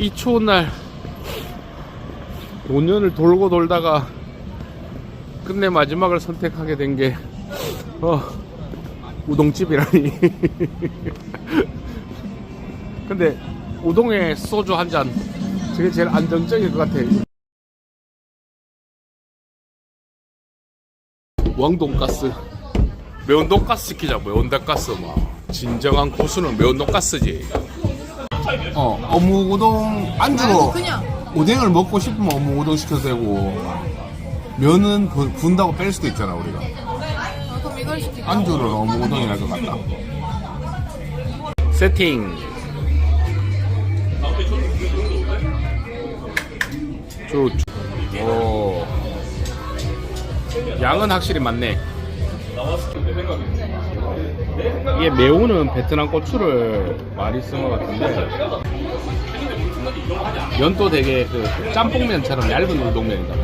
이 추운 날 5년을 돌고 돌다가 끝내 마지막을 선택하게 된 게 어, 우동집이라니. 근데 우동에 소주 한 잔, 저게 제일 안정적일 것 같아. 왕돈가스. 매운 돈가스 시키자, 매운 돈가스. 막. 진정한 고수는 매운 돈가스지. 어, 어묵 우동 안주로 그냥 오뎅을 먹고 싶으면 어묵 우동 시켜도 되고 면은 부- 분다고 뺄 수도 있잖아 우리가. 어, 그럼 이걸 시킬게 안주를 어묵 우동이 날것 같다. 세팅. 쭉. 오. 양은 확실히 많네. 이게 매우는 베트남 고추를 많이 쓴 것 같은데 면도 되게 그 짬뽕면처럼 얇은 우동면이다?